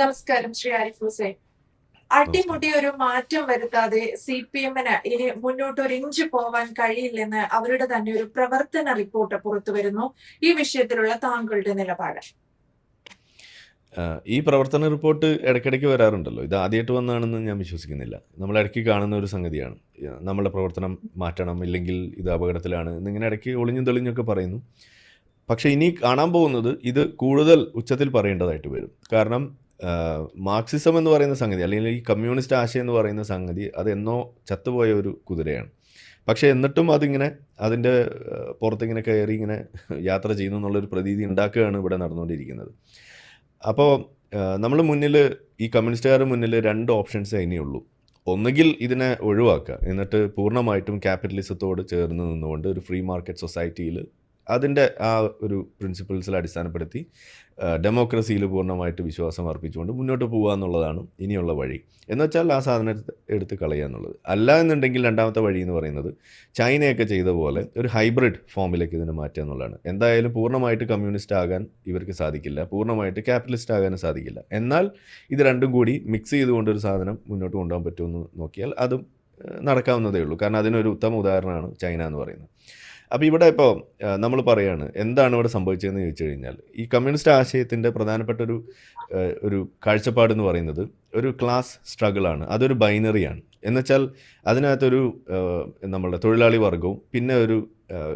നമസ്കാരം ശ്രീ ആരിഫ് ഹുസൈൻ. അടിമുടി ഒരു മാറ്റം വരുത്താതെ സി പി എമ്മിന് ഇനി മുന്നോട്ട് ഒരു ഇഞ്ച് പോവാൻ കഴിയില്ലെന്ന് അവരുടെ തന്നെ ഒരു പ്രവർത്തന റിപ്പോർട്ട് പുറത്തു വരുന്നു. ഈ വിഷയത്തിലുള്ള താങ്കളുടെ നിലപാട്. ഈ പ്രവർത്തന റിപ്പോർട്ട് ഇടയ്ക്കിടയ്ക്ക് വരാറുണ്ടല്ലോ. ഇത് ആദ്യമായിട്ട് വന്നതാണെന്ന് ഞാൻ വിശ്വസിക്കുന്നില്ല. നമ്മൾ ഇടയ്ക്ക് കാണുന്ന ഒരു സംഗതിയാണ്. നമ്മളെ പ്രവർത്തനം മാറ്റണം ഇല്ലെങ്കിൽ ഇത് അപകടത്തിലാണ് എന്നിങ്ങനെ ഇടയ്ക്ക് ഒളിഞ്ഞും തെളിഞ്ഞൊക്കെ പറയുന്നു. പക്ഷേ ഇനി കാണാൻ പോകുന്നത് ഇത് കൂടുതൽ ഉച്ചത്തിൽ പറയേണ്ടതായിട്ട് വരും. കാരണം മാർക്സിസം എന്ന് പറയുന്ന സംഗതി അല്ലെങ്കിൽ ഈ കമ്മ്യൂണിസ്റ്റ് ആശയം എന്ന് പറയുന്ന സംഗതി അതെന്നോ ചത്തുപോയ ഒരു കുതിരയാണ്. പക്ഷേ എന്നിട്ടും അതിങ്ങനെ അതിന്റെ പുറത്തിങ്ങനെ കയറി ഇങ്ങനെ യാത്ര ചെയ്യുന്നു എന്നുള്ളൊരു പ്രതീതി ഉണ്ടാക്കുകയാണ് ഇവിടെ നടന്നുകൊണ്ടിരിക്കുന്നത്. അപ്പോൾ നമ്മൾ മുന്നിൽ ഈ കമ്മ്യൂണിസ്റ്റുകാരുടെ മുന്നിൽ രണ്ട് ഓപ്ഷൻസ് ഇനിയുള്ളൂ ഒന്നുകിൽ ഇതിനെ ഒഴിവാക്കുക എന്നിട്ട് പൂർണമായിട്ടും ക്യാപിറ്റലിസത്തോട് ചേർന്ന് നിന്നുകൊണ്ട് ഒരു ഫ്രീ മാർക്കറ്റ് സൊസൈറ്റിയിൽ അതിന്റെ ആ ഒരു പ്രിൻസിപ്പിൾസിൽ അടിസ്ഥാനപ്പെടുത്തി ഡെമോക്രസിയിൽ പൂർണമായിട്ട് വിശ്വാസം അർപ്പിച്ചുകൊണ്ട് മുന്നോട്ട് പോകുക എന്നുള്ളതാണ് ഇനിയുള്ള വഴി. എന്ന് വെച്ചാൽ ആ സാധനം എടുത്ത് കളയുക എന്നുള്ളത്. അല്ല എന്നുണ്ടെങ്കിൽ രണ്ടാമത്തെ വഴി എന്ന് പറയുന്നത് ചൈനയൊക്കെ ചെയ്ത പോലെ ഒരു ഹൈബ്രിഡ് ഫോമിലേക്ക് ഇതിനെ മാറ്റുക എന്നുള്ളതാണ്. എന്തായാലും പൂർണമായിട്ട് കമ്മ്യൂണിസ്റ്റ് ആകാൻ ഇവർക്ക് സാധിക്കില്ല. പൂർണമായിട്ട് ക്യാപിറ്റലിസ്റ്റ് ആകാനും സാധിക്കില്ല. എന്നാൽ ഇത് രണ്ടും കൂടി മിക്സ് ചെയ്തുകൊണ്ട് ഒരു സാധനം മുന്നോട്ട് കൊണ്ടുപോകാൻ പറ്റുമെന്ന് നോക്കിയാൽ അതും നടക്കാവുന്നതേ ഉള്ളൂ. കാരണം അതിനൊരു ഉത്തമ ഉദാഹരണമാണ് ചൈന എന്ന് പറയുന്നത്. അപ്പോൾ ഇവിടെ ഇപ്പോൾ നമ്മൾ പറയാണ് എന്താണ് ഇവിടെ സംഭവിച്ചതെന്ന് ചോദിച്ചു കഴിഞ്ഞാൽ ഈ കമ്മ്യൂണിസ്റ്റ് ആശയത്തിന്റെ പ്രധാനപ്പെട്ട ഒരു ഒരു കാഴ്ചപ്പാട് എന്ന് പറയുന്നത് ഒരു ക്ലാസ് സ്ട്രഗിളാണ് അതൊരു ബൈനറിയാണ് എന്നുവെച്ചാൽ അതിനകത്തൊരു നമ്മളുടെ തൊഴിലാളി വർഗവും പിന്നെ ഒരു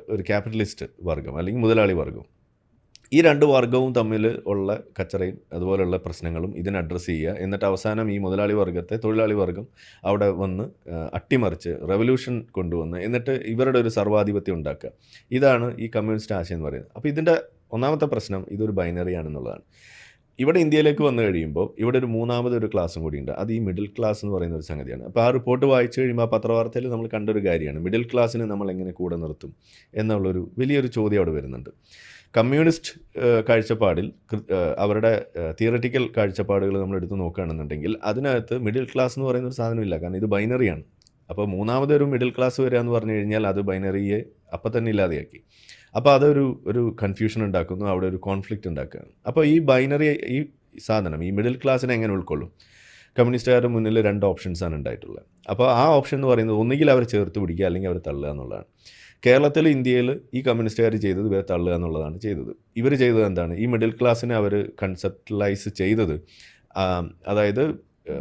ഒരു ക്യാപിറ്റലിസ്റ്റ് വർഗം അല്ലെങ്കിൽ മുതലാളി വർഗവും. ഈ രണ്ട് വർഗവും തമ്മിൽ ഉള്ള കച്ചറയും അതുപോലെയുള്ള പ്രശ്നങ്ങളും ഇതിനെ അഡ്രസ്സ് ചെയ്യുക. എന്നിട്ട് അവസാനം ഈ മുതലാളി വർഗത്തെ തൊഴിലാളി വർഗം അവിടെ വന്ന് അട്ടിമറിച്ച് റെവല്യൂഷൻ കൊണ്ടുവന്ന് എന്നിട്ട് ഇവരുടെ ഒരു സർവാധിപത്യം ഉണ്ടാക്കുക. ഇതാണ് ഈ കമ്മ്യൂണിസ്റ്റ് ആശയം എന്ന് പറയുന്നത്. അപ്പോൾ ഇതിന്റെ ഒന്നാമത്തെ പ്രശ്നം ഇതൊരു ബൈനറി ആണെന്നുള്ളതാണ്. ഇവിടെ ഇന്ത്യയിലേക്ക് വന്നു കഴിയുമ്പോൾ ഇവിടെ ഒരു മൂന്നാമത് ഒരു ക്ലാസ്സും കൂടിയുണ്ട്. അത് ഈ മിഡിൽ ക്ലാസ് എന്ന് പറയുന്ന ഒരു സംഗതിയാണ്. അപ്പോൾ ആ റിപ്പോർട്ട് വായിച്ചു കഴിയുമ്പോൾ ആ പത്രവാർത്തയിൽ നമ്മൾ കണ്ടൊരു കാര്യമാണ്. മിഡിൽ ക്ലാസ്സിനെ നമ്മൾ എങ്ങനെ കൂടെ നിർത്തും എന്നുള്ളൊരു വലിയൊരു ചോദ്യം അവിടെ വരുന്നുണ്ട്. കമ്മ്യൂണിസ്റ്റ് കാഴ്ചപ്പാടിൽ അവരുടെ തിയററ്റിക്കൽ കാഴ്ചപ്പാടുകൾ നമ്മൾ എടുത്ത് നോക്കുകയാണെന്നുണ്ടെങ്കിൽ അതിനകത്ത് മിഡിൽ ക്ലാസ് എന്ന് പറയുന്ന ഒരു സാധനമില്ല കാരണം ഇത് ബൈനറിയാണ് അപ്പോൾ മൂന്നാമതൊരു മിഡിൽ ക്ലാസ് വരിക എന്ന് പറഞ്ഞു കഴിഞ്ഞാൽ അത് ബൈനറിയെ അപ്പം തന്നെ ഇല്ലാതെയാക്കി. അപ്പോൾ അതൊരു ഒരു കൺഫ്യൂഷൻ ഉണ്ടാക്കുന്നു. അവിടെ ഒരു കോൺഫ്ലിക്റ്റ് ഉണ്ടാക്കുകയാണ്. അപ്പോൾ ഈ ബൈനറി ഈ സാധനം ഈ മിഡിൽ ക്ലാസ്സിനെ എങ്ങനെ ഉൾക്കൊള്ളും? കമ്മ്യൂണിസ്റ്റുകാരുടെ മുന്നിൽ രണ്ട് ഓപ്ഷൻസാണ് ഉണ്ടായിട്ടുള്ളത്. അപ്പോൾ ആ ഓപ്ഷൻ എന്ന് പറയുന്നത് ഒന്നുകിൽ അവർ ചേർത്ത് പിടിക്കുക അല്ലെങ്കിൽ അവർ തള്ളുക എന്നുള്ളതാണ്. കേരളത്തിൽ ഇന്ത്യയിൽ ഈ കമ്മ്യൂണിസ്റ്റുകാർ ചെയ്തത് ഇവരെ തള്ളുക എന്നുള്ളതാണ് ചെയ്തത്. ഇവർ ചെയ്തത് എന്താണ്? ഈ മിഡിൽ ക്ലാസ്സിനെ അവർ കൺസെപ്റ്റലൈസ് ചെയ്തത് അതായത്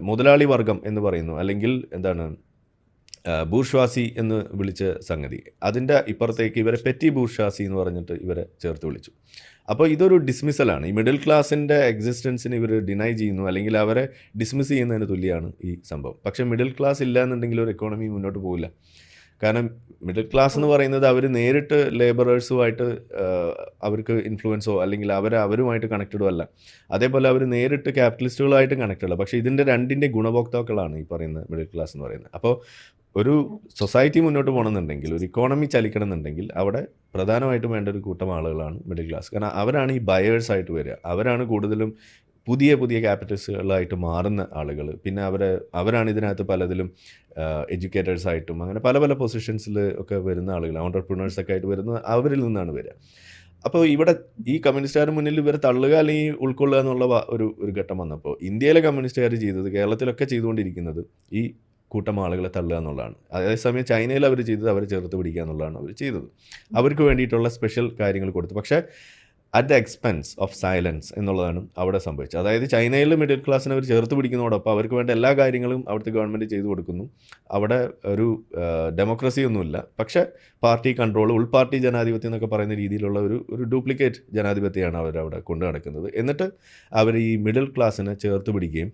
മുതലാളി വർഗം എന്ന് പറയുന്നു. അല്ലെങ്കിൽ എന്താണ് ബൂർഷ്വാസി എന്ന് വിളിച്ച സംഗതി. അതിന്റെ ഇപ്പുറത്തേക്ക് ഇവരെ പെറ്റി ബൂർഷ്വാസി എന്ന് പറഞ്ഞിട്ട് ഇവരെ ചേർത്ത് വിളിച്ചു. അപ്പോൾ ഇതൊരു ഡിസ്മിസലാണ് ഈ മിഡിൽ ക്ലാസ്സിന്റെ എക്സിസ്റ്റൻസിന് ഇവർ ഡിനൈ ചെയ്യുന്നു. അല്ലെങ്കിൽ അവരെ ഡിസ്മിസ് ചെയ്യുന്നതിന് തുല്യമാണ് ഈ സംഭവം. പക്ഷേ മിഡിൽ ക്ലാസ് ഇല്ല എന്നുണ്ടെങ്കിൽ ഒരു എക്കോണമി മുന്നോട്ട് പോകില്ല കാരണം മിഡിൽ ക്ലാസ് എന്ന് പറയുന്നത് അവർ നേരിട്ട് ലേബറേഴ്സുമായിട്ട് അവർക്ക് ഇൻഫ്ലുവൻസോ അല്ലെങ്കിൽ അവർ അവരുമായിട്ട് കണക്റ്റഡോ അല്ല. അതേപോലെ അവർ നേരിട്ട് ക്യാപിറ്റലിസ്റ്റുകളായിട്ട് കണക്റ്റഡ് പക്ഷേ ഇതിന്റെ രണ്ടിന്റെ ഗുണഭോക്താക്കളാണ് ഈ പറയുന്ന മിഡിൽ ക്ലാസ് എന്ന് പറയുന്നത്. അപ്പോൾ ഒരു സൊസൈറ്റി മുന്നോട്ട് പോകണമെന്നുണ്ടെങ്കിൽ ഒരു ഇക്കോണമി ചലിക്കണമെന്നുണ്ടെങ്കിൽ അവിടെ പ്രധാനമായിട്ടും വേണ്ട ഒരു കൂട്ടം ആളുകളാണ് മിഡിൽ ക്ലാസ് കാരണം അവരാണ് ഈ ബയേഴ്സായിട്ട് വരിക. അവരാണ് കൂടുതലും പുതിയ പുതിയ ക്യാപിറ്റൽസുകളായിട്ട് മാറുന്ന ആളുകൾ. പിന്നെ അവരെ അവരാണ് ഇതിനകത്ത് പലതിലും എഡ്യൂക്കേറ്റേഴ്സ് ആയിട്ടും അങ്ങനെ പല പല പൊസിഷൻസിൽ ഒക്കെ വരുന്ന ആളുകൾ ഓണ്ടർപ്രണേഴ്സൊക്കെ ആയിട്ട് വരുന്ന അവരിൽ നിന്നാണ് വരിക. അപ്പോൾ ഇവിടെ ഈ കമ്മ്യൂണിസ്റ്റുകാരുടെ മുന്നിൽ ഇവരെ തള്ളുക അല്ലെങ്കിൽ ഉൾക്കൊള്ളുക എന്നുള്ള ഒരു ഒരു ഘട്ടം വന്നപ്പോൾ ഇന്ത്യയിലെ കമ്മ്യൂണിസ്റ്റുകാർ ചെയ്തത് കേരളത്തിലൊക്കെ ചെയ്തുകൊണ്ടിരിക്കുന്നത് ഈ കൂട്ടം ആളുകളെ തള്ളുക എന്നുള്ളതാണ്. അതേസമയം ചൈനയിൽ അവർ ചെയ്തത് അവരെ ചേർത്ത് പിടിക്കുക എന്നുള്ളതാണ് അവർ ചെയ്തത്. അവർക്ക് വേണ്ടിയിട്ടുള്ള സ്പെഷ്യൽ കാര്യങ്ങൾ കൊടുത്തു. പക്ഷേ at the expense of silence എന്നുള്ളതാണ് അവിടെ സംഭവിച്ചത്. അതായത് ചൈനയിൽ മിഡിൽ ക്ലാസ്സിനെ അവർ ചേർത്ത് പിടിക്കുന്നതോടൊപ്പം അവർക്ക് വേണ്ട എല്ലാ കാര്യങ്ങളും അവിടുത്തെ ഗവൺമെന്റ് ചെയ്തു കൊടുക്കുന്നു. അവിടെ ഒരു ഡെമോക്രസി ഒന്നുമില്ല. പക്ഷേ പാർട്ടി കൺട്രോൾ ഉൾപാർട്ടി ജനാധിപത്യം എന്നൊക്കെ പറയുന്ന രീതിയിലുള്ള ഒരു ഒരു ഡ്യൂപ്ലിക്കേറ്റ് ജനാധിപത്യമാണ് അവർ അവിടെ കൊണ്ടു നടക്കുന്നത്. എന്നിട്ട് അവർ ഈ മിഡിൽ ക്ലാസ്സിനെ ചേർത്ത് പിടിക്കുകയും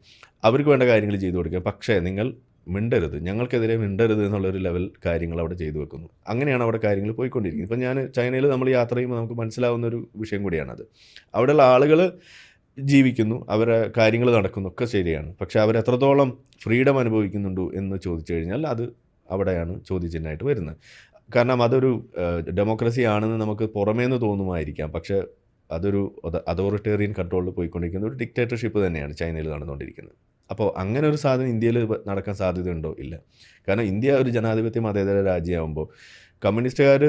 അവർക്ക് വേണ്ട കാര്യങ്ങൾ ചെയ്തു കൊടുക്കുകയും. പക്ഷേ നിങ്ങൾ മിണ്ടരുത്. ഞങ്ങൾക്കെതിരെ മിണ്ടരുത് എന്നുള്ളൊരു ലെവൽ കാര്യങ്ങൾ അവിടെ ചെയ്തു വെക്കുന്നു. അങ്ങനെയാണ് അവിടെ കാര്യങ്ങൾ പോയിക്കൊണ്ടിരിക്കുന്നത്. ഇപ്പം ഞാൻ ചൈനയിൽ നമ്മൾ യാത്ര ചെയ്യുമ്പോൾ നമുക്ക് മനസ്സിലാവുന്ന ഒരു വിഷയം കൂടിയാണത്. അവിടെയുള്ള ആളുകൾ ജീവിക്കുന്നു അവരെ കാര്യങ്ങൾ നടക്കുന്നു ഒക്കെ ശരിയാണ്. പക്ഷേ അവരെത്രത്തോളം ഫ്രീഡം അനുഭവിക്കുന്നുണ്ടോ എന്ന് ചോദിച്ചു കഴിഞ്ഞാൽ അത് അവിടെയാണ് ചോദ്യചിഹ്നമായിട്ട് വരുന്നത്. കാരണം അതൊരു ഡെമോക്രസി ആണെന്ന് നമുക്ക് പുറമേന്ന് തോന്നുമായിരിക്കാം. പക്ഷേ അതൊരു അതോറിറ്റേറിയൻ കൺട്രോളിൽ പോയിക്കൊണ്ടിരിക്കുന്ന ഒരു ഡിക്റ്റേറ്റർഷിപ്പ് തന്നെയാണ് ചൈനയിൽ നടന്നുകൊണ്ടിരിക്കുന്നത്. അപ്പോൾ അങ്ങനെ ഒരു സാധനം ഇന്ത്യയിൽ നടക്കാൻ സാധ്യതയുണ്ടോ? ഇല്ല. കാരണം ഇന്ത്യ ഒരു ജനാധിപത്യ മതേതര രാജ്യമാകുമ്പോൾ കമ്മ്യൂണിസ്റ്റുകാർ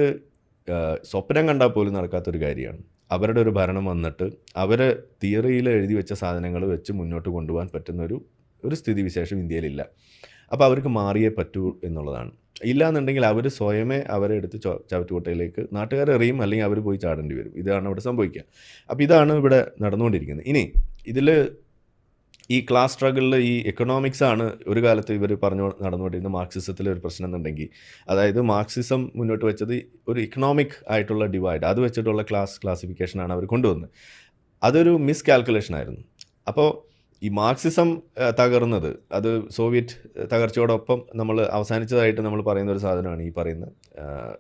സ്വപ്നം കണ്ടാൽ പോലും നടക്കാത്തൊരു കാര്യമാണ്. അവരുടെ ഒരു ഭരണം വന്നിട്ട് അവർ തിയറിയിൽ എഴുതി വെച്ച സാധനങ്ങൾ വെച്ച് മുന്നോട്ട് കൊണ്ടുപോകാൻ പറ്റുന്ന ഒരു ഒരു സ്ഥിതിവിശേഷം ഇന്ത്യയിലില്ല. അപ്പോൾ അവർക്ക് മാറിയേ പറ്റൂ എന്നുള്ളതാണ്. ഇല്ലാന്നുണ്ടെങ്കിൽ അവർ സ്വയമേ അവരെ എടുത്ത് ചവറ്റുകൊട്ടയിലേക്ക് നാട്ടുകാരെ എറിയും അല്ലെങ്കിൽ അവർ പോയി ചാടേണ്ടി വരും. ഇതാണ് ഇവിടെ സംഭവിക്കുക. അപ്പോൾ ഇതാണ് ഇവിടെ നടന്നുകൊണ്ടിരിക്കുന്നത്. ഇനി ഇതിൽ ഈ ക്ലാസ് സ്ട്രഗിളിൽ ഈ എക്കണോമിക്സ് ആണ് ഒരു കാലത്ത് ഇവർ പറഞ്ഞു നടന്നുകൊണ്ടിരുന്ന മാർക്സിസത്തിലെ ഒരു പ്രശ്നം എന്നുണ്ടെങ്കിൽ. അതായത് മാർക്സിസം മുന്നോട്ട് വെച്ചത് ഒരു ഇക്കണോമിക് ആയിട്ടുള്ള ഡിവൈഡ് അത് വെച്ചിട്ടുള്ള ക്ലാസ് ക്ലാസിഫിക്കേഷനാണ് അവർ കൊണ്ടുവന്നത്. അതൊരു മിസ് കാൽക്കുലേഷൻ ആയിരുന്നു. അപ്പോൾ ഈ മാർക്സിസം തകർന്നത് അത് സോവിയറ്റ് തകർച്ചയോടൊപ്പം നമ്മൾ അവസാനിച്ചതായിട്ട് നമ്മൾ പറയുന്ന ഒരു സാധനമാണ് ഈ പറയുന്ന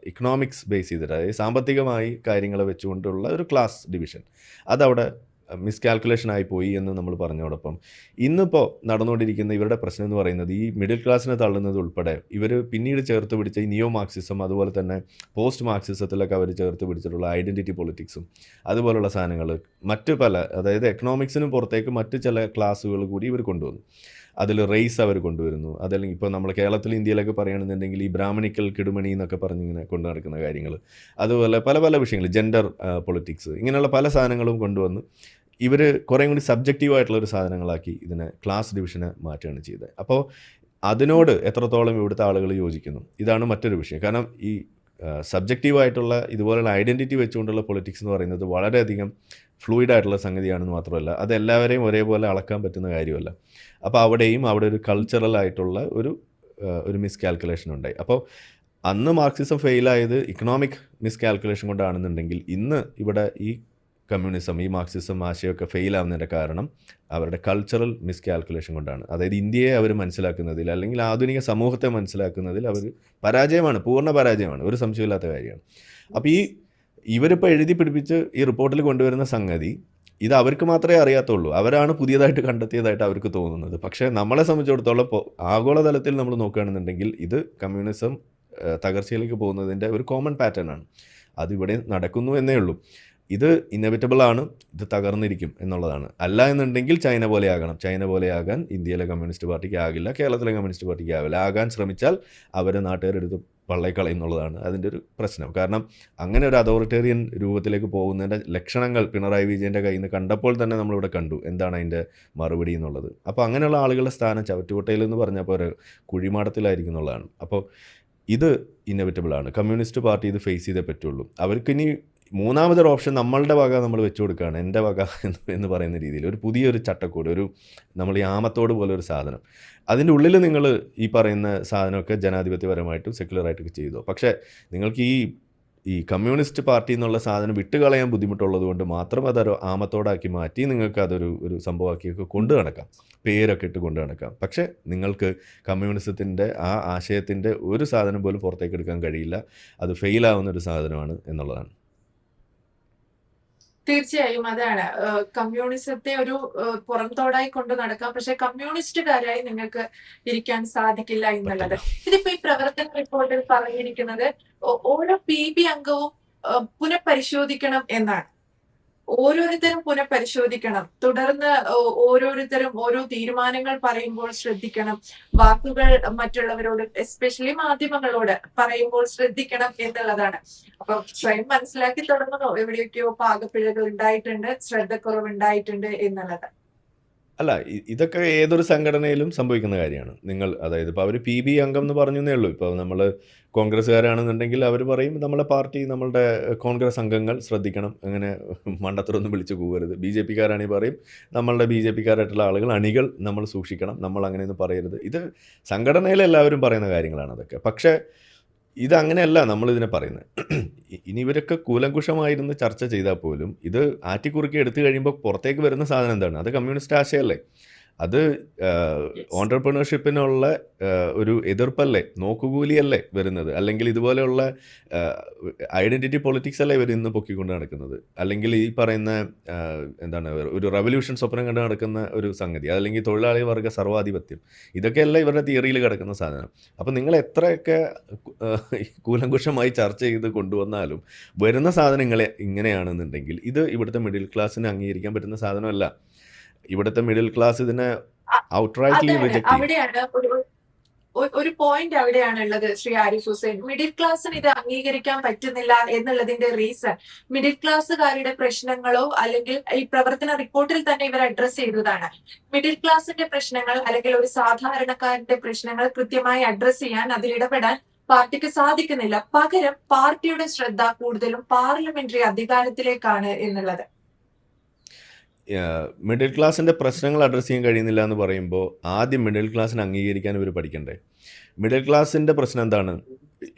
ഇക്കണോമിക്സ് ബേസ് ചെയ്തിട്ട് അതായത് സാമ്പത്തികമായി കാര്യങ്ങളെ വെച്ചുകൊണ്ടുള്ള ഒരു ക്ലാസ് ഡിവിഷൻ അതവിടെ മിസ്കാൽക്കുലേഷൻ ആയി പോയി എന്ന് നമ്മൾ പറഞ്ഞോടൊപ്പം ഇന്നിപ്പോൾ നടന്നുകൊണ്ടിരിക്കുന്ന ഇവരുടെ പ്രശ്നം എന്ന് പറയുന്നത് ഈ മിഡിൽ ക്ലാസ്സിനെ തള്ളുന്നത് ഉൾപ്പെടെ ഇവർ പിന്നീട് ചേർത്ത് പിടിച്ച ഈ നിയോ മാർക്സിസം അതുപോലെ തന്നെ പോസ്റ്റ് മാർക്സിസത്തിലൊക്കെ അവർ ചേർത്ത് പിടിച്ചിട്ടുള്ള ഐഡന്റിറ്റി പൊളിറ്റിക്സും അതുപോലുള്ള സാധനങ്ങൾ മറ്റ് പല അതായത് എക്കണോമിക്സിനും പുറത്തേക്ക് മറ്റ് ചില ക്ലാസ്സുകൾ കൂടി ഇവർ കൊണ്ടുവന്നു. അതിൽ റേസ് അവർ കൊണ്ടുവരുന്നു. അതല്ലെങ്കിൽ ഇപ്പോൾ നമ്മൾ കേരളത്തിൽ ഇന്ത്യയിലൊക്കെ പറയുകയാണെന്നുണ്ടെങ്കിൽ ഈ ബ്രാഹ്മണിക്കൽ കിടുമണി എന്നൊക്കെ പറഞ്ഞിങ്ങനെ കൊണ്ടു നടക്കുന്ന കാര്യങ്ങൾ. അതുപോലെ പല പല വിഷയങ്ങൾ ജെൻഡർ പൊളിറ്റിക്സ് ഇങ്ങനെയുള്ള പല സാധനങ്ങളും കൊണ്ടുവന്ന് ഇവർ കുറേ കൂടി സബ്ജക്റ്റീവായിട്ടുള്ള ഒരു സാധനങ്ങളാക്കി ഇതിനെ ക്ലാസ് ഡിവിഷനെ മാറ്റുകയാണ് ചെയ്തത്. അപ്പോൾ അതിനോട് എത്രത്തോളം ഇവിടുത്തെ ആളുകൾ യോജിക്കുന്നു? ഇതാണ് മറ്റൊരു വിഷയം. കാരണം ഈ സബ്ജക്റ്റീവായിട്ടുള്ള ഇതുപോലെയുള്ള ഐഡന്റിറ്റി വെച്ചുകൊണ്ടുള്ള പൊളിറ്റിക്സ് എന്ന് പറയുന്നത് വളരെയധികം ഫ്ലൂയിഡ് ആയിട്ടുള്ള സംഗതിയാണെന്ന് മാത്രമല്ല അത് എല്ലാവരെയും ഒരേപോലെ അളക്കാൻ പറ്റുന്ന കാര്യമല്ല. അപ്പോൾ അവിടെയും അവിടെ ഒരു കൾച്ചറൽ ആയിട്ടുള്ള ഒരു ഒരു മിസ് കാൽക്കുലേഷൻ ഉണ്ടായി. അപ്പോൾ അന്ന് മാർക്സിസം ഫെയിലായത് ഇക്കണോമിക് മിസ് കാൽക്കുലേഷൻ കൊണ്ടാണെന്നുണ്ടെങ്കിൽ ഇന്ന് ഇവിടെ ഈ കമ്മ്യൂണിസം ഈ മാർക്സിസം ആശയമൊക്കെ ഫെയിലാവുന്നതിന്റെ കാരണം അവരുടെ കൾച്ചറൽ മിസ് കാൽക്കുലേഷൻ കൊണ്ടാണ്. അതായത് ഇന്ത്യയെ അവർ മനസ്സിലാക്കുന്നതിൽ അല്ലെങ്കിൽ ആധുനിക സമൂഹത്തെ മനസ്സിലാക്കുന്നതിൽ അവർ പരാജയമാണ് പൂർണ പരാജയമാണ് ഒരു സംശയമില്ലാത്ത കാര്യമാണ്. അപ്പോൾ ഈ ഇവരിപ്പോൾ എഴുതി പിടിപ്പിച്ച് ഈ റിപ്പോർട്ടിൽ കൊണ്ടുവരുന്ന സംഗതി ഇത് അവർക്ക് മാത്രമേ അറിയാത്തുള്ളൂ. അവരാണ് പുതിയതായിട്ട് കണ്ടെത്തിയതായിട്ട് അവർക്ക് തോന്നുന്നത്. പക്ഷേ നമ്മളെ സംബന്ധിച്ചിടത്തോളം ആഗോളതലത്തിൽ നമ്മൾ നോക്കുകയാണെന്നുണ്ടെങ്കിൽ ഇത് കമ്മ്യൂണിസം തകർച്ചയിലേക്ക് പോകുന്നതിന്റെ ഒരു കോമൺ പാറ്റേൺ ആണ്. അതിവിടെ നടക്കുന്നു എന്നേ ഉള്ളൂ. ഇത് ഇന്നവിറ്റബിൾ ആണ്. ഇത് തകർന്നിരിക്കും എന്നുള്ളതാണ്. അല്ല എന്നുണ്ടെങ്കിൽ ചൈന പോലെ ആകണം. ചൈന പോലെ ആകാൻ ഇന്ത്യയിലെ കമ്മ്യൂണിസ്റ്റ് പാർട്ടിക്ക് ആകില്ല കേരളത്തിലെ കമ്മ്യൂണിസ്റ്റ് പാർട്ടിക്ക് ആകില്ല. ആകാൻ ശ്രമിച്ചാൽ അവരെ നാട്ടുകാരെടുത്ത് പള്ളയിക്കളയും എന്നുള്ളതാണ് അതിന്റെ ഒരു പ്രശ്നം. കാരണം അങ്ങനെ ഒരു അതോറിറ്റേറിയൻ രൂപത്തിലേക്ക് പോകുന്നതിന്റെ ലക്ഷണങ്ങൾ പിണറായി വിജയന്റെ കയ്യിൽ നിന്ന് കണ്ടപ്പോൾ തന്നെ നമ്മളിവിടെ കണ്ടു. എന്താണ് അതിന്റെ മറുപടി എന്നുള്ളത്. അപ്പോൾ അങ്ങനെയുള്ള ആളുകളുടെ സ്ഥാനം ചവറ്റുകൊട്ടയിൽ എന്ന് പറഞ്ഞപ്പോൾ ഒരു കുഴിമാടത്തിലായിരിക്കും എന്നുള്ളതാണ്. അപ്പോൾ ഇത് ഇന്നവിറ്റബിൾ ആണ്. കമ്മ്യൂണിസ്റ്റ് പാർട്ടി ഇത് ഫേസ് ചെയ്തേ പറ്റുള്ളൂ. അവർക്കിനി മൂന്നാമതൊരു ഓപ്ഷൻ നമ്മളുടെ വക നമ്മൾ വെച്ചു കൊടുക്കുകയാണ്. എന്റെ വക എന്ന് പറയുന്ന രീതിയിൽ ഒരു പുതിയൊരു ചട്ടക്കൂട് ഒരു നമ്മൾ ഈ ആമത്തോട് പോലെ ഒരു സാധനം. അതിന്റെ ഉള്ളിൽ നിങ്ങൾ ഈ പറയുന്ന സാധനമൊക്കെ ജനാധിപത്യപരമായിട്ടും സെക്യുലറായിട്ടൊക്കെ ചെയ്തു. പക്ഷേ നിങ്ങൾക്ക് ഈ ഈ കമ്മ്യൂണിസ്റ്റ് പാർട്ടി എന്നുള്ള സാധനം വിട്ടുകളയാൻ ബുദ്ധിമുട്ടുള്ളത് കൊണ്ട് മാത്രം അതൊരു ആമത്തോടാക്കി മാറ്റി നിങ്ങൾക്ക് അതൊരു ഒരു സംഭവമാക്കിയൊക്കെ കൊണ്ടു നടക്കാം. പേരൊക്കെ ഇട്ട് കൊണ്ടു നടക്കാം. പക്ഷേ നിങ്ങൾക്ക് കമ്മ്യൂണിസത്തിന്റെ ആ ആശയത്തിന്റെ ഒരു സാധനം പോലും പുറത്തേക്ക് എടുക്കാൻ കഴിയില്ല. അത് ഫെയിലാവുന്ന ഒരു സാധനമാണ് എന്നുള്ളതാണ്. തീർച്ചയായും അതാണ്. കമ്മ്യൂണിസത്തെ ഒരു പുറംതോടായി കൊണ്ട് നടക്കാം. പക്ഷെ കമ്മ്യൂണിസ്റ്റുകാരായി നിങ്ങൾക്ക് ഇരിക്കാൻ സാധിക്കില്ല എന്നുള്ളത്. ഇതിപ്പോ ഈ പ്രവർത്തന റിപ്പോർട്ടിൽ പറഞ്ഞിരിക്കുന്നത് ഓരോ പി ബി അംഗവും പുനഃപരിശോധിക്കണം എന്നാണ്. ഓരോരുത്തരും പുനഃപരിശോധിക്കണം. തുടർന്ന് ഓരോരുത്തരും ഓരോ തീരുമാനങ്ങൾ പറയുമ്പോൾ ശ്രദ്ധിക്കണം. വാക്കുകൾ മറ്റുള്ളവരോട് എസ്പെഷ്യലി മാധ്യമങ്ങളോട് പറയുമ്പോൾ ശ്രദ്ധിക്കണം എന്നുള്ളതാണ്. അപ്പൊ സ്വയം മനസ്സിലാക്കി തുടങ്ങണോ എവിടെയൊക്കെയോ പാകപ്പിഴകൾ ഉണ്ടായിട്ടുണ്ട് ശ്രദ്ധക്കുറവ് ഉണ്ടായിട്ടുണ്ട് എന്നുള്ളത്. അല്ല ഇതൊക്കെ ഏതൊരു സംഘടനയിലും സംഭവിക്കുന്ന കാര്യമാണ്. നിങ്ങൾ അതായത് ഇപ്പോൾ അവർ പി ബി അംഗം എന്ന് പറഞ്ഞേ ഉള്ളൂ. ഇപ്പോൾ നമ്മൾ കോൺഗ്രസ്സുകാരാണെന്നുണ്ടെങ്കിൽ അവർ പറയും നമ്മളെ പാർട്ടി നമ്മളുടെ കോൺഗ്രസ് അംഗങ്ങൾ ശ്രദ്ധിക്കണം. അങ്ങനെ മണ്ടത്തരൊന്നും വിളിച്ചു പോകരുത്. ബി ജെ പിക്കാരാണെങ്കിൽ പറയും നമ്മളുടെ ബി ജെ പിക്കാരായിട്ടുള്ള ആളുകൾ അണികൾ നമ്മൾ സൂക്ഷിക്കണം. നമ്മൾ അങ്ങനെയൊന്നും പറയരുത്. ഇത് സംഘടനയിൽ എല്ലാവരും പറയുന്ന കാര്യങ്ങളാണ് അതൊക്കെ. പക്ഷേ ഇത് അങ്ങനെയല്ല നമ്മളിതിനെ പറയുന്നത്. ഇനി ഇവരൊക്കെ കൂലങ്കുഷമായിരുന്ന് ചർച്ച ചെയ്താൽ പോലും ഇത് ആറ്റിക്കുറുക്കി എടുത്തു കഴിയുമ്പോൾ പുറത്തേക്ക് വരുന്ന സാധനം എന്താണ്? അത് കമ്മ്യൂണിസ്റ്റ് ആശയമല്ലേ അത് ഓണ്ടർപ്രണർഷിപ്പിനുള്ള ഒരു എതിർപ്പല്ലേ നോക്കുകൂലിയല്ലേ വരുന്നത്. അല്ലെങ്കിൽ ഇതുപോലെയുള്ള ഐഡന്റിറ്റി പൊളിറ്റിക്സ് അല്ലേ ഇവർ ഇന്ന് പൊക്കിക്കൊണ്ട് നടക്കുന്നത്. അല്ലെങ്കിൽ ഈ പറയുന്ന എന്താണ് ഒരു റവല്യൂഷൻ സ്വപ്നം കണ്ട് നടക്കുന്ന ഒരു സംഗതി. അല്ലെങ്കിൽ തൊഴിലാളി വർഗ സർവാധിപത്യം. ഇതൊക്കെയല്ല ഇവരുടെ തിയറിയിൽ കിടക്കുന്ന സാധനം. അപ്പം നിങ്ങൾ എത്രയൊക്കെ കൂലങ്കുഷമായി ചർച്ച ചെയ്ത് കൊണ്ടുവന്നാലും വരുന്ന സാധനങ്ങളെ ഇങ്ങനെയാണെന്നുണ്ടെങ്കിൽ ഇത് ഇവിടുത്തെ മിഡിൽ ക്ലാസ്സിന് അംഗീകരിക്കാൻ പറ്റുന്ന സാധനമല്ല. ഇവിടുത്തെ മിഡിൽ ക്ലാസ് ഇതിനെ ഔട്ട്റൈറ്റ്ലി റിജക്ട് ചെയ്യും. ഒരു പോയിന്റ് അവിടെയാണ് അവിടെയാണുള്ളത് ശ്രീ ആരിഫ് ഹുസൈൻ. മിഡിൽ ക്ലാസ്സിന് ഇത് അംഗീകരിക്കാൻ പറ്റുന്നില്ല എന്നുള്ളതിന്റെ റീസൺ മിഡിൽ ക്ലാസ്സുകാരുടെ പ്രശ്നങ്ങളോ അല്ലെങ്കിൽ ഈ പ്രവർത്തന റിപ്പോർട്ടിൽ തന്നെ ഇവർ അഡ്രസ് ചെയ്തതാണ്. മിഡിൽ ക്ലാസിന്റെ പ്രശ്നങ്ങൾ അല്ലെങ്കിൽ ഒരു സാധാരണക്കാരന്റെ പ്രശ്നങ്ങൾ കൃത്യമായി അഡ്രസ് ചെയ്യാൻ അതിലിടപെടാൻ പാർട്ടിക്ക് സാധിക്കുന്നില്ല. പകരം പാർട്ടിയുടെ ശ്രദ്ധ കൂടുതലും പാർലമെന്ററി അധികാരത്തിലേക്കാണ് എന്നുള്ളത്. മിഡിൽ ക്ലാസ്സിന്റെ പ്രശ്നങ്ങൾ അഡ്രസ്സ് ചെയ്യാൻ കഴിയുന്നില്ല എന്ന് പറയുമ്പോൾ ആദ്യം മിഡിൽ ക്ലാസ്സിനെ അംഗീകരിക്കാൻ ഇവർ പഠിക്കണ്ടേ? മിഡിൽ ക്ലാസ്സിന്റെ പ്രശ്നം എന്താണ്?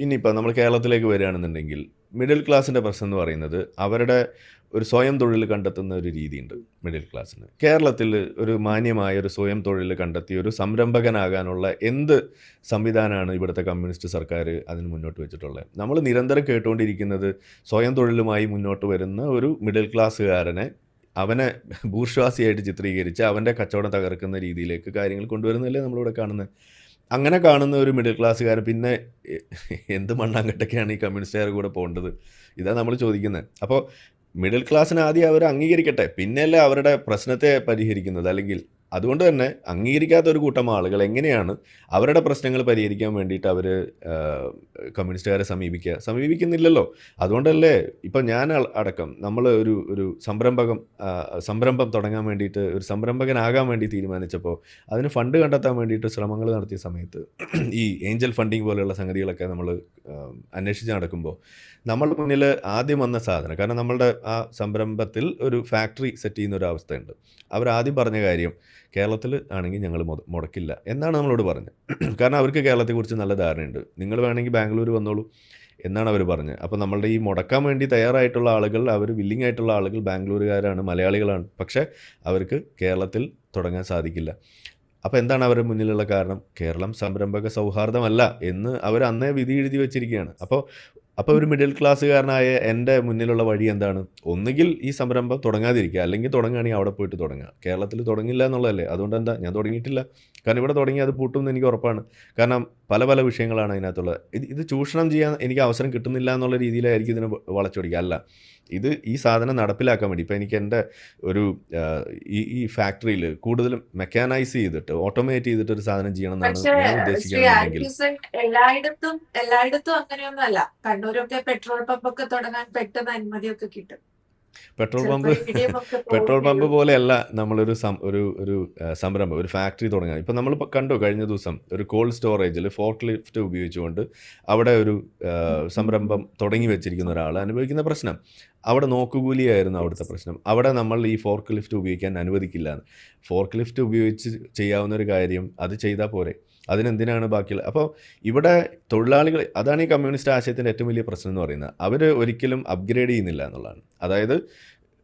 ഇനിയിപ്പോൾ നമ്മൾ കേരളത്തിലേക്ക് വരികയാണെന്നുണ്ടെങ്കിൽ മിഡിൽ ക്ലാസ്സിന്റെ പ്രശ്നം എന്ന് പറയുന്നത് അവരുടെ ഒരു സ്വയം തൊഴിൽ കണ്ടെത്തുന്ന ഒരു രീതിയുണ്ട് മിഡിൽ ക്ലാസ്സിന് കേരളത്തിൽ ഒരു മാന്യമായ ഒരു സ്വയം തൊഴിൽ കണ്ടെത്തി ഒരു സംരംഭകനാകാനുള്ള എന്ത് സംവിധാനമാണ് ഇവിടുത്തെ കമ്മ്യൂണിസ്റ്റ് സർക്കാർ അതിന് മുന്നോട്ട് വെച്ചിട്ടുള്ളത്? നമ്മൾ നിരന്തരം കേട്ടുകൊണ്ടിരിക്കുന്നത് സ്വയം തൊഴിലുമായി മുന്നോട്ട് വരുന്ന ഒരു മിഡിൽ ക്ലാസ്സുകാരനെ അവനെ ബൂർഷ്വാസിയായിട്ട് ചിത്രീകരിച്ച് അവന്റെ കച്ചവടം തകർക്കുന്ന രീതിയിലേക്ക് കാര്യങ്ങൾ കൊണ്ടുവരുന്നതല്ലേ നമ്മളിവിടെ കാണുന്നത്. അങ്ങനെ കാണുന്ന ഒരു മിഡിൽ ക്ലാസ്സുകാരൻ പിന്നെ എന്ത് എന്ത് മണ്ണാങ്കട്ടൊക്കെയാണ് ഈ കമ്മ്യൂണിസ്റ്റുകാർ കൂടെ പോകേണ്ടത്? ഇതാ നമ്മൾ ചോദിക്കുന്നത്. അപ്പോൾ മിഡിൽ ക്ലാസ്സിന് ആദ്യം അവർ അംഗീകരിക്കട്ടെ. പിന്നെയല്ലേ അവരുടെ പ്രശ്നത്തെ പരിഹരിക്കുന്നത്? അല്ലെങ്കിൽ അതുകൊണ്ട് തന്നെ അംഗീകരിക്കാത്ത ഒരു കൂട്ടം ആളുകൾ എങ്ങനെയാണ് അവരുടെ പ്രശ്നങ്ങൾ പരിഹരിക്കാൻ വേണ്ടിയിട്ട് അവർ കമ്മ്യൂണിസ്റ്റുകാരെ സമീപിക്കുക സമീപിക്കുന്നില്ലല്ലോ. അതുകൊണ്ടല്ലേ ഇപ്പം ഞാൻ അടക്കം നമ്മൾ ഒരു ഒരു സംരംഭകം സംരംഭം തുടങ്ങാൻ വേണ്ടിയിട്ട് ഒരു സംരംഭകനാകാൻ വേണ്ടി തീരുമാനിച്ചപ്പോൾ അതിന് ഫണ്ട് കണ്ടെത്താൻ വേണ്ടിയിട്ട് ശ്രമങ്ങൾ നടത്തിയ സമയത്ത് ഈ ഏഞ്ചൽ ഫണ്ടിങ് പോലെയുള്ള സംഗതികളൊക്കെ നമ്മൾ അന്വേഷിച്ച് നടക്കുമ്പോൾ നമ്മുടെ മുന്നിൽ ആദ്യം വന്ന സാധനം കാരണം നമ്മളുടെ ആ സംരംഭത്തിൽ ഒരു ഫാക്ടറി സെറ്റ് ചെയ്യുന്ന ഒരു അവസ്ഥയുണ്ട്. അവർ ആദ്യം പറഞ്ഞ കാര്യം കേരളത്തിൽ ആണെങ്കിൽ ഞങ്ങൾ മുടക്കില്ല എന്നാണ് നമ്മളോട് പറഞ്ഞത്. കാരണം അവർക്ക് കേരളത്തെക്കുറിച്ച് നല്ല ധാരണയുണ്ട്. നിങ്ങൾ വേണമെങ്കിൽ ബാംഗ്ലൂർ വന്നോളൂ എന്നാണ് അവർ പറഞ്ഞത്. അപ്പോൾ നമ്മളുടെ ഈ മുടക്കാൻ വേണ്ടി തയ്യാറായിട്ടുള്ള ആളുകൾ അവർ വില്ലിംഗ് ആയിട്ടുള്ള ആളുകൾ ബാംഗ്ലൂരുകാരാണ് മലയാളികളാണ്. പക്ഷേ അവർക്ക് കേരളത്തിൽ തുടങ്ങാൻ സാധിക്കില്ല. അപ്പോൾ എന്താണ് അവരുടെ മുന്നിലുള്ള കാരണം? കേരളം സംരംഭക സൗഹാർദ്ദമല്ല എന്ന് അവർ അന്നേ വിധി എഴുതി വെച്ചിരിക്കുകയാണ്. അപ്പോൾ അപ്പോൾ ഒരു മിഡിൽ ക്ലാസ്സുകാരനായ എന്റെ മുന്നിലുള്ള വഴി എന്താണ്? ഒന്നുകിൽ ഈ സംരംഭം തുടങ്ങാതിരിക്കുക അല്ലെങ്കിൽ തുടങ്ങുകയാണെങ്കിൽ അവിടെ പോയിട്ട് തുടങ്ങുക. കേരളത്തിൽ തുടങ്ങില്ല എന്നുള്ളതല്ലേ? അതുകൊണ്ട് എന്താ? ഞാൻ തുടങ്ങിയിട്ടില്ല. കാരണം ഇവിടെ തുടങ്ങി അത് പൂട്ടും എന്ന് എനിക്ക് ഉറപ്പാണ്. കാരണം പല പല വിഷയങ്ങളാണ് അതിനകത്തുള്ളത്. ഇത് ഇത് ചൂഷണം ചെയ്യാൻ എനിക്ക് അവസരം കിട്ടുന്നില്ല എന്നുള്ള രീതിയിലായിരിക്കും ഇതിനെ വളച്ചൊടിക്കുക. അല്ല ഇത് ഈ സാധനം നടപ്പിലാക്കാൻ വേണ്ടി ഇപ്പോൾ എനിക്ക് എന്റെ ഒരു ഈ ഈ ഫാക്ടറിയിൽ കൂടുതലും മെക്കാനൈസ് ചെയ്തിട്ട് ഓട്ടോമേറ്റ് ചെയ്തിട്ട് ഒരു സാധനം ചെയ്യണം എന്നാണ് ഞാൻ ഉദ്ദേശിക്കുന്നത് എല്ലായിടത്തും എല്ലായിടത്തും അങ്ങനെയൊന്നുമല്ല. കണ്ണൂരൊക്കെ പെട്രോൾ പമ്പ് ഒക്കെ തുടങ്ങാൻ പെട്ടെന്ന് അനുമതിയൊക്കെ കിട്ടും. Petrol pump petrol pump. പോലെയല്ല നമ്മളൊരു ഒരു ഒരു സംരംഭം ഒരു ഫാക്ടറി തുടങ്ങാൻ. ഇപ്പം നമ്മൾ കണ്ടു കഴിഞ്ഞ ദിവസം ഒരു കോൾഡ് സ്റ്റോറേജിൽ ഫോർക്ക് ലിഫ്റ്റ് ഉപയോഗിച്ചുകൊണ്ട് അവിടെ ഒരു സംരംഭം തുടങ്ങി വെച്ചിരിക്കുന്ന ഒരാൾ അനുഭവിക്കുന്ന പ്രശ്നം. അവിടെ നോക്കുകൂലിയായിരുന്നു അവിടുത്തെ പ്രശ്നം. അവിടെ നമ്മൾ ഈ ഫോർക്ക് ലിഫ്റ്റ് ഉപയോഗിക്കാൻ അനുവദിക്കില്ല ഫോർക്ക് ലിഫ്റ്റ് ഉപയോഗിച്ച് ചെയ്യാവുന്ന ഒരു കാര്യം അത് ചെയ്താൽ പോരെ. അതിനെന്തിനാണ് ബാക്കിയുള്ള അപ്പോൾ ഇവിടെ തൊഴിലാളികൾ അതാണ് ഈ കമ്മ്യൂണിസ്റ്റ് ആശയത്തിന്റെ ഏറ്റവും വലിയ പ്രശ്നം എന്ന് പറയുന്നത്. അവർ ഒരിക്കലും അപ്ഗ്രേഡ് ചെയ്യുന്നില്ല എന്നുള്ളതാണ്. അതായത്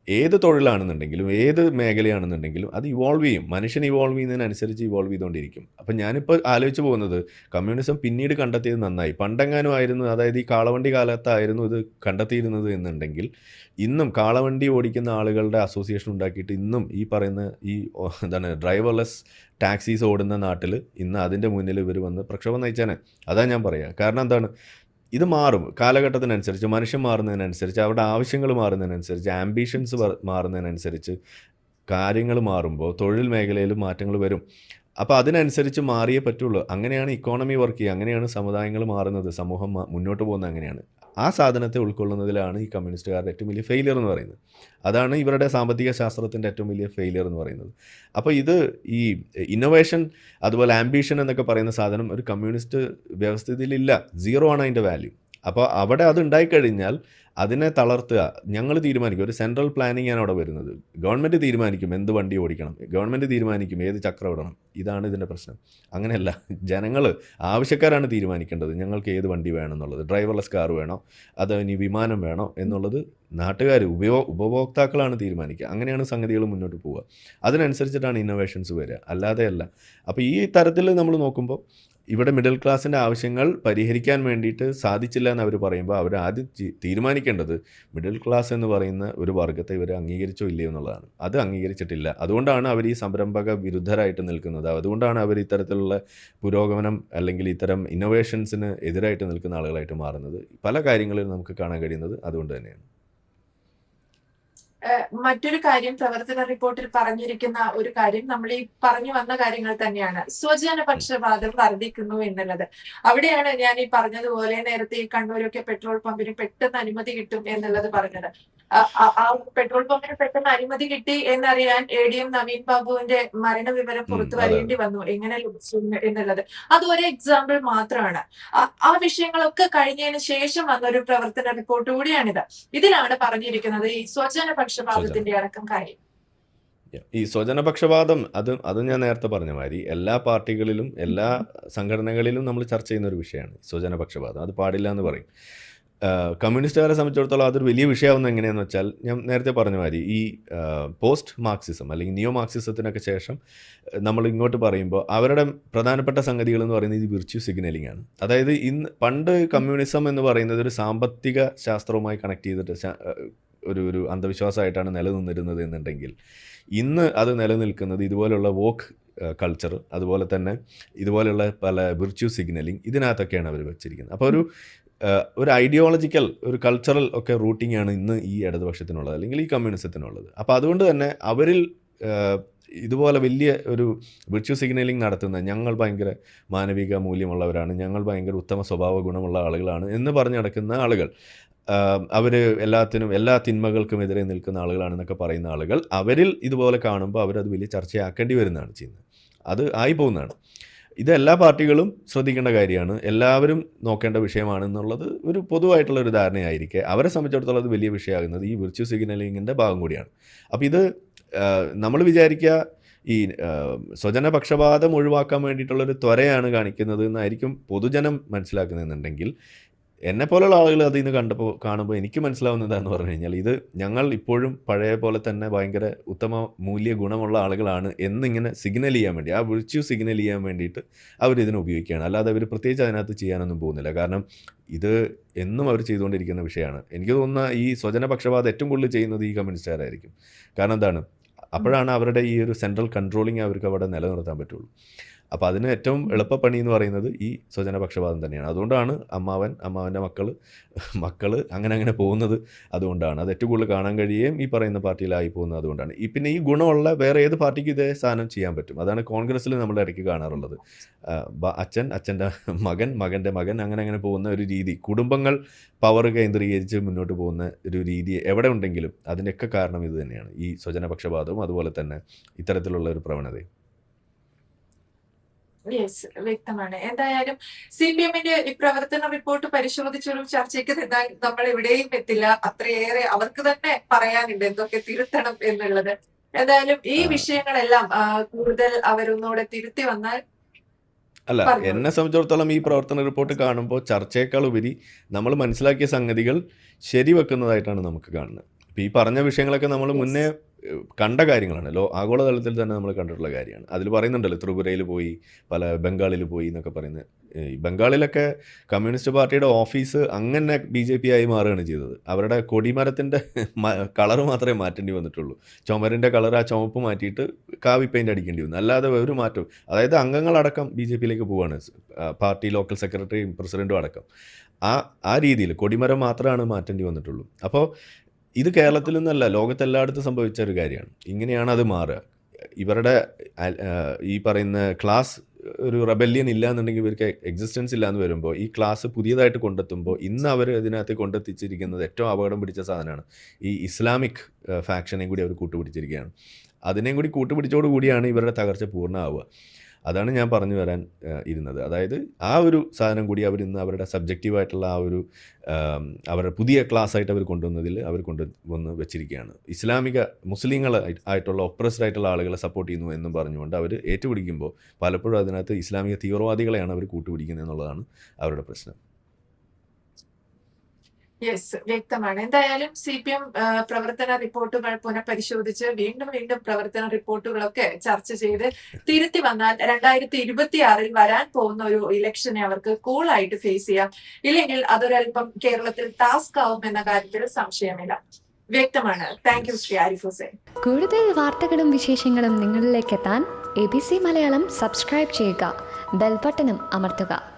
ഏത് തൊഴിലാണെന്നുണ്ടെങ്കിലും ഏത് മേഖലയാണെന്നുണ്ടെങ്കിലും അത് ഇവോൾവ് ചെയ്യും. മനുഷ്യൻ ഇവോൾവ് ചെയ്യുന്നതിനനുസരിച്ച് ഇവോൾവ് ചെയ്തുകൊണ്ടിരിക്കും. അപ്പം ഞാനിപ്പോൾ ആലോചിച്ച് പോകുന്നത് കമ്മ്യൂണിസം പിന്നീട് കണ്ടെത്തിയത് നന്നായി. പണ്ടെങ്ങാനും ആയിരുന്നു അതായത് ഈ കാളവണ്ടി കാലത്തായിരുന്നു ഇത് കണ്ടെത്തിയിരുന്നത് എന്നുണ്ടെങ്കിൽ ഇന്നും കാളവണ്ടി ഓടിക്കുന്ന ആളുകളുടെ അസോസിയേഷൻ ഉണ്ടാക്കിയിട്ട് ഇന്നും ഈ പറയുന്ന ഈ എന്താണ് ഡ്രൈവർലെസ് ടാക്സീസ് ഓടുന്ന നാട്ടിൽ ഇന്ന് അതിന്റെ മുന്നിൽ ഇവർ വന്ന് പ്രക്ഷോഭം നയിച്ചാണ്. അതാണ് ഞാൻ പറയുക കാരണം എന്താണ്? ഇത് മാറും. കാലഘട്ടത്തിനനുസരിച്ച് മനുഷ്യൻ മാറുന്നതിനനുസരിച്ച് അവരുടെ ആവശ്യങ്ങൾ മാറുന്നതിനനുസരിച്ച് ആംബിഷൻസ് മാറുന്നതിനനുസരിച്ച് കാര്യങ്ങൾ മാറുമ്പോൾ തൊഴിൽ മേഖലയിൽ മാറ്റങ്ങൾ വരും. അപ്പോൾ അതിനനുസരിച്ച് മാറിയേ പറ്റുള്ളൂ. അങ്ങനെയാണ് ഇക്കോണമി വർക്ക് ചെയ്യുക. അങ്ങനെയാണ് സമുദായങ്ങൾ മാറുന്നത്. സമൂഹം മുന്നോട്ട് പോകുന്നത് അങ്ങനെയാണ്. ആ സാധനത്തെ ഉൾക്കൊള്ളുന്നതിലാണ് ഈ കമ്മ്യൂണിസ്റ്റുകാരുടെ ഏറ്റവും വലിയ ഫെയിലിയർ എന്ന് പറയുന്നത്. അതാണ് ഇവരുടെ സാമ്പത്തിക ശാസ്ത്രത്തിന്റെ ഏറ്റവും വലിയ ഫെയിലിയർ എന്ന് പറയുന്നത്. അപ്പോൾ ഇത് ഈ ഇന്നോവേഷൻ അതുപോലെ ആംബിഷൻ എന്നൊക്കെ പറയുന്ന സാധനം ഒരു കമ്മ്യൂണിസ്റ്റ് വ്യവസ്ഥിതിയിലില്ല സീറോ ആണ് അതിന്റെ വാല്യൂ അപ്പോൾ അവിടെ അത് ഉണ്ടായിക്കഴിഞ്ഞാൽ അതിനെ തളർത്തുക. ഞങ്ങൾ തീരുമാനിക്കും. ഒരു സെൻട്രൽ പ്ലാനിങ് ആണ് അവിടെ വരുന്നത്. ഗവൺമെന്റ് തീരുമാനിക്കും എന്ത് വണ്ടി ഓടിക്കണം. ഗവൺമെന്റ് തീരുമാനിക്കും ഏത് ചക്രം ഇടണം. ഇതാണ് ഇതിന്റെ പ്രശ്നം. അങ്ങനെയല്ല. ജനങ്ങൾ ആവശ്യക്കാരാണ് തീരുമാനിക്കേണ്ടത്. ഞങ്ങൾക്ക് ഏത് വണ്ടി വേണം എന്നുള്ളത്. ഡ്രൈവർലെസ് കാർ വേണോ? അതോ ഇനി വിമാനം വേണോ? എന്നുള്ളത് നാട്ടുകാർ ഉപയോ ഉപഭോക്താക്കളാണ് തീരുമാനിക്കുക. അങ്ങനെയാണ് സംഗതികൾ മുന്നോട്ട് പോവുക. അതിനനുസരിച്ചിട്ടാണ് ഇന്നോവേഷൻസ് വരിക. അല്ലാതെയല്ല. അപ്പോൾ ഈ തരത്തിൽ നമ്മൾ നോക്കുമ്പോൾ ഇവിടെ മിഡിൽ ക്ലാസ്സിന്റെ ആവശ്യങ്ങൾ പരിഹരിക്കാൻ വേണ്ടിയിട്ട് സാധിച്ചില്ല എന്ന് അവർ പറയുമ്പോൾ അവർ ആദ്യം തീരുമാനിക്കേണ്ടത് മിഡിൽ ക്ലാസ് എന്ന് പറയുന്ന ഒരു വർഗത്തെ ഇവർ അംഗീകരിച്ചോ ഇല്ലയോ എന്നുള്ളതാണ്. അത് അംഗീകരിച്ചിട്ടില്ല. അതുകൊണ്ടാണ് അവർ ഈ സംരംഭക വിരുദ്ധരായിട്ട് നിൽക്കുന്നത്. അതുകൊണ്ടാണ് അവർ ഇത്തരത്തിലുള്ള പുരോഗമനം അല്ലെങ്കിൽ ഇത്തരം ഇന്നോവേഷൻസിന് എതിരായിട്ട് നിൽക്കുന്ന ആളുകളായിട്ട് മാറുന്നത്. പല കാര്യങ്ങളിലും നമുക്ക് കാണാൻ കഴിയുന്നത് അതുകൊണ്ട് തന്നെയാണ്. മറ്റൊരു കാര്യം പ്രവർത്തന റിപ്പോർട്ടിൽ പറഞ്ഞിരിക്കുന്ന ഒരു കാര്യം നമ്മൾ ഈ പറഞ്ഞു വന്ന കാര്യങ്ങൾ തന്നെയാണ്. സ്വജനപക്ഷപാതം വർദ്ധിക്കുന്നു എന്നുള്ളത്. അവിടെയാണ് ഞാൻ ഈ പറഞ്ഞതുപോലെ നേരത്തെ ഈ കണ്ണൂരൊക്കെ പെട്രോൾ പമ്പിന് പെട്ടെന്ന് അനുമതി കിട്ടും എന്നുള്ളത് പറഞ്ഞത്. ആ- പെട്രോൾ പമ്പിന് പെട്ടെന്ന് അനുമതി കിട്ടി എന്നറിയാൻ എ ഡി എം നവീൻ ബാബുവിന്റെ മരണവിവരം പുറത്തു വരേണ്ടി വന്നു. എങ്ങനെ ലഭിച്ചു എന്നുള്ളത്. അത് ഒരു എക്സാമ്പിൾ മാത്രമാണ്. ആ- വിഷയങ്ങളൊക്കെ കഴിഞ്ഞതിന് ശേഷം വന്ന ഒരു പ്രവർത്തന റിപ്പോർട്ട് കൂടിയാണിത്. ഇതിലാണ് പറഞ്ഞിരിക്കുന്നത് ഈ സ്വജന പക്ഷപാതത്തിന്റെ അടക്കം കാര്യം. ഈ സ്വജനപക്ഷപാതം അത് അത് ഞാൻ നേരത്തെ പറഞ്ഞ മാതിരി എല്ലാ പാർട്ടികളിലും എല്ലാ സംഘടനകളിലും നമ്മൾ ചർച്ച ചെയ്യുന്ന ഒരു വിഷയമാണ് സ്വജനപക്ഷപാതം അത് പാടില്ല എന്ന് പറയും. കമ്മ്യൂണിസ്റ്റുകാരെ സംബന്ധിച്ചിടത്തോളം അതൊരു വലിയ വിഷയമാവുന്ന എങ്ങനെയാണെന്ന് വെച്ചാൽ ഞാൻ നേരത്തെ പറഞ്ഞ മാതിരി ഈ പോസ്റ്റ് മാർക്സിസം അല്ലെങ്കിൽ നിയോ മാർക്സിസത്തിനൊക്കെ ശേഷം നമ്മൾ ഇങ്ങോട്ട് പറയുമ്പോൾ അവരുടെ പ്രധാനപ്പെട്ട സംഗതികൾ എന്ന് പറയുന്നത് ഈ വിർച്യു സിഗ്നലിംഗ് ആണ്. അതായത് ഇന്ന് പണ്ട് കമ്മ്യൂണിസം എന്ന് പറയുന്നത് ഒരു സാമ്പത്തിക ശാസ്ത്രവുമായി കണക്ട് ചെയ്തിട്ട് ഒരു ഒരു അന്ധവിശ്വാസമായിട്ടാണ് നിലനിന്നിരുന്നത് എന്നുണ്ടെങ്കിൽ ഇന്ന് അത് നിലനിൽക്കുന്നത് ഇതുപോലുള്ള വോക്ക് കൾച്ചർ അതുപോലെ തന്നെ ഇതുപോലെയുള്ള പല വിർച്യു സിഗ്നലിംഗ് ഇതിനകത്തൊക്കെയാണ് അവർ വെച്ചിരിക്കുന്നത്. അപ്പോൾ ഒരു ഒരു ഐഡിയോളജിക്കൽ ഒരു കൾച്ചറൽ ഒക്കെ റൂട്ടിംഗ് ആണ് ഇന്ന് ഈ ഇടതുപക്ഷത്തിനുള്ളത് അല്ലെങ്കിൽ ഈ കമ്മ്യൂണിസത്തിനുള്ളത് അപ്പോൾ അതുകൊണ്ട് തന്നെ അവരിൽ ഇതുപോലെ വലിയ ഒരു വിർച്വൽ സിഗ്നലിംഗ് നടത്തുന്ന ഞങ്ങൾ ഭയങ്കര മാനവിക മൂല്യമുള്ളവരാണ് ഞങ്ങൾ ഭയങ്കര ഉത്തമ സ്വഭാവ ഗുണമുള്ള ആളുകളാണ് എന്ന് പറഞ്ഞു നടക്കുന്ന ആളുകൾ. അവർ എല്ലാത്തിനും എല്ലാ തിന്മകൾക്കും എതിരെ നിൽക്കുന്ന ആളുകളാണെന്നൊക്കെ പറയുന്ന ആളുകൾ അവരിൽ ഇതുപോലെ കാണുമ്പോൾ അവരത് വലിയ ചർച്ചയാക്കേണ്ടി വരുന്നതാണ് ചെയ്യുന്നത്. അത് ആയി പോകുന്നതാണ്. ഇത് എല്ലാ പാർട്ടികളും ശ്രദ്ധിക്കേണ്ട കാര്യമാണ്. എല്ലാവരും നോക്കേണ്ട വിഷയമാണെന്നുള്ളത് ഒരു പൊതുവായിട്ടുള്ള ഒരു ധാരണയായിരിക്കെ. അവരെ സംബന്ധിച്ചിടത്തോളം അത് വലിയ വിഷയമാകുന്നത് ഈ വിർച്വൽ സിഗ്നലിങ്ങിന്റെ ഭാഗം കൂടിയാണ്. അപ്പോൾ ഇത് നമ്മൾ വിചാരിക്കുക ഈ സ്വജനപക്ഷപാതം ഒഴിവാക്കാൻ വേണ്ടിയിട്ടുള്ളൊരു ത്വരയാണ് കാണിക്കുന്നത് എന്നായിരിക്കും പൊതുജനം മനസ്സിലാക്കുന്നതെന്നുണ്ടെങ്കിൽ എന്നെ പോലുള്ള ആളുകൾ അതിൽ നിന്ന് കണ്ടപ്പോൾ കാണുമ്പോൾ എനിക്ക് മനസ്സിലാവുന്നത് എന്താണെന്ന് പറഞ്ഞു കഴിഞ്ഞാൽ ഇത് ഞങ്ങൾ ഇപ്പോഴും പഴയ പോലെ തന്നെ ഭയങ്കര ഉത്തമ മൂല്യ ഗുണമുള്ള ആളുകളാണ് എന്നിങ്ങനെ സിഗ്നൽ ചെയ്യാൻ വേണ്ടി ആ വിളിച്ചു സിഗ്നൽ ചെയ്യാൻ വേണ്ടിയിട്ട് അവർ ഇതിനെ ഉപയോഗിക്കുകയാണ്. അല്ലാതെ അവർ പ്രത്യേകിച്ച് അതിനകത്ത് ചെയ്യാനൊന്നും പോകുന്നില്ല. കാരണം ഇത് എന്നും അവർ ചെയ്തുകൊണ്ടിരിക്കുന്ന വിഷയമാണ്. എനിക്ക് തോന്നുന്ന ഈ സ്വജനപക്ഷപാതം ഏറ്റവും കൂടുതൽ ചെയ്യുന്നത് ഈ കമ്മ്യൂണിസ്റ്റുകാരായിരിക്കും. കാരണം എന്താണ്? അപ്പോഴാണ് അവരുടെ ഈ ഒരു സെൻട്രൽ കൺട്രോളിങ് അവർക്ക് അവിടെ നിലനിർത്താൻ പറ്റുള്ളൂ. അപ്പോൾ അതിന് ഏറ്റവും എളുപ്പപ്പണി എന്ന് പറയുന്നത് ഈ സ്വജനപക്ഷപാതം തന്നെയാണ്. അതുകൊണ്ടാണ് അമ്മാവൻ അമ്മാവന്റെ മക്കൾ മക്കൾ അങ്ങനെ അങ്ങനെ പോകുന്നത് അതുകൊണ്ടാണ്. അത് ഏറ്റവും കൂടുതൽ കാണാൻ കഴിയുകയും ഈ പറയുന്ന പാർട്ടിയിലായി പോകുന്നത് അതുകൊണ്ടാണ്. ഈ പിന്നെ ഈ ഗുണമുള്ള വേറെ ഏത് പാർട്ടിക്ക് ഇതേ സ്ഥാനം ചെയ്യാൻ പറ്റും. അതാണ് കോൺഗ്രസ്സിൽ നമ്മൾ ഇടയ്ക്ക് കാണാറുള്ളത്. അച്ഛൻ അച്ഛന്റെ മകൻ മകന്റെ മകൻ അങ്ങനെ അങ്ങനെ പോകുന്ന ഒരു രീതി കുടുംബങ്ങൾ പവർ കേന്ദ്രീകരിച്ച് മുന്നോട്ട് പോകുന്ന ഒരു രീതി എവിടെ ഉണ്ടെങ്കിലും അതിന്റെയൊക്കെ കാരണം ഇത് തന്നെയാണ്. ഈ സ്വജനപക്ഷപാതവും അതുപോലെ തന്നെ ഇത്തരത്തിലുള്ള ഒരു പ്രവണതയും. യെസ് വ്യക്തമാണ്. എന്തായാലും സി പി എമ്മിന്റെ ഈ പ്രവർത്തന റിപ്പോർട്ട് പരിശോധിച്ചൊരു ചർച്ചയ്ക്ക് നിന്നാൽ നമ്മൾ എവിടെയും എത്തില്ല. അത്രയേറെ അവർക്ക് തന്നെ പറയാനുണ്ട് എന്തൊക്കെ തിരുത്തണം എന്നുള്ളത്. എന്തായാലും ഈ വിഷയങ്ങളെല്ലാം കൂടുതൽ അവരൊന്നുകൂടെ തിരുത്തി വന്നാൽ അല്ല എന്നെ സംബന്ധിച്ചിടത്തോളം ഈ പ്രവർത്തന റിപ്പോർട്ട് കാണുമ്പോൾ ചർച്ചയേക്കാൾ ഉപരി നമ്മൾ മനസ്സിലാക്കിയ സംഗതികൾ ശരിവെക്കുന്നതായിട്ടാണ് നമുക്ക് കാണുന്നത്. ഈ പറഞ്ഞ വിഷയങ്ങളൊക്കെ നമ്മൾ മുന്നേ കണ്ട കാര്യങ്ങളാണ്. ലോ ആഗോളതലത്തിൽ തന്നെ നമ്മൾ കണ്ടിട്ടുള്ള കാര്യമാണ്. അതിൽ പറയുന്നുണ്ടല്ലോ ത്രിപുരയിൽ പോയി പല ബംഗാളിൽ പോയി എന്നൊക്കെ പറയുന്നത് ഈ ബംഗാളിലൊക്കെ കമ്മ്യൂണിസ്റ്റ് പാർട്ടിയുടെ ഓഫീസ് അങ്ങനെ ബി ജെ പി ആയി മാറുകയാണ് ചെയ്തത്. അവരുടെ കൊടിമരത്തിന്റെ കളർ മാത്രമേ മാറ്റേണ്ടി വന്നിട്ടുള്ളൂ. ചുമരിന്റെ കളർ ആ ചുമപ്പ് മാറ്റിയിട്ട് കാവി പെയിന്റ് അടിക്കേണ്ടി വന്നു. അല്ലാതെ ഒരു മാറ്റവും. അതായത് അംഗങ്ങളടക്കം ബി ജെ പിയിലേക്ക് പോവുകയാണ് പാർട്ടി ലോക്കൽ സെക്രട്ടറിയും പ്രസിഡന്റും അടക്കം. ആ ആ രീതിയിൽ കൊടിമരം മാത്രമാണ് മാറ്റേണ്ടി വന്നിട്ടുള്ളൂ. അപ്പോൾ ഇത് കേരളത്തിൽ നിന്നല്ല ലോകത്തെല്ലായിടത്തും സംഭവിച്ച ഒരു കാര്യമാണ്. ഇങ്ങനെയാണ് അത് മാറുക. ഇവരുടെ ഈ പറയുന്ന ക്ലാസ് ഒരു റബല്യൻ ഇല്ല എന്നുണ്ടെങ്കിൽ ഇവർക്ക് എക്സിസ്റ്റൻസ് ഇല്ല എന്ന് വരുമ്പോൾ ഈ ക്ലാസ് പുതിയതായിട്ട് കൊണ്ടെത്തുമ്പോൾ ഇന്ന് അവർ ഇതിനകത്ത് കൊണ്ടെത്തിച്ചിരിക്കുന്നത് ഏറ്റവും അപകടം പിടിച്ച സാധനമാണ്. ഈ ഇസ്ലാമിക് ഫാക്ഷനെയും കൂടി അവർ കൂട്ടുപിടിച്ചിരിക്കുകയാണ്. അതിനെയും കൂടി കൂട്ടുപിടിച്ചോട് കൂടിയാണ് ഇവരുടെ തകർച്ച പൂർണമാവുക. അതാണ് ഞാൻ പറഞ്ഞു വരാൻ ഇരുന്നത്. അതായത് ആ ഒരു സാധനം കൂടി അവർ ഇന്ന് അവരുടെ സബ്ജക്റ്റീവായിട്ടുള്ള ആ ഒരു അവരുടെ പുതിയ ക്ലാസ് ആയിട്ട് അവർ കൊണ്ടുവന്നതിൽ അവർ കൊണ്ടുവന്ന് വെച്ചിരിക്കുകയാണ്. ഇസ്ലാമിക മുസ്ലിങ്ങൾ ആയിട്ടുള്ള ഒപ്രസ്ഡ് ആയിട്ടുള്ള ആളുകളെ സപ്പോർട്ട് ചെയ്യുന്നു എന്നും പറഞ്ഞുകൊണ്ട് അവർ ഏറ്റുപിടിക്കുമ്പോൾ പലപ്പോഴും അതിനകത്ത് ഇസ്ലാമിക തീവ്രവാദികളെയാണ് അവർ കൂട്ടുപിടിക്കുന്നത് എന്നുള്ളതാണ് അവരുടെ പ്രശ്നം. യെസ് വ്യക്തമാണ്. എന്തായാലും സി പി എം പ്രവർത്തന റിപ്പോർട്ടുകൾ പുനഃപരിശോധിച്ച് വീണ്ടും വീണ്ടും പ്രവർത്തന റിപ്പോർട്ടുകളൊക്കെ ചർച്ച ചെയ്ത് തിരുത്തി വന്നാൽ രണ്ടായിരത്തി ഇരുപത്തി ആറിൽ വരാൻ പോകുന്ന ഒരു ഇലക്ഷനെ അവർക്ക് കൂളായിട്ട് ഫേസ് ചെയ്യാം. ഇല്ലെങ്കിൽ അതൊരല്പം കേരളത്തിൽ ടാസ്ക് ആവും എന്ന കാര്യത്തിൽ സംശയമില്ല. വ്യക്തമാണ്. Thank you Shri Arif Hussain. കൂടുതൽ വാർത്തകളും വിശേഷങ്ങളും നിങ്ങളിലേക്ക് എത്താൻ A B C Malayalam subscribe ചെയ്യുക. ബെൽബട്ടനും അമർത്തുക.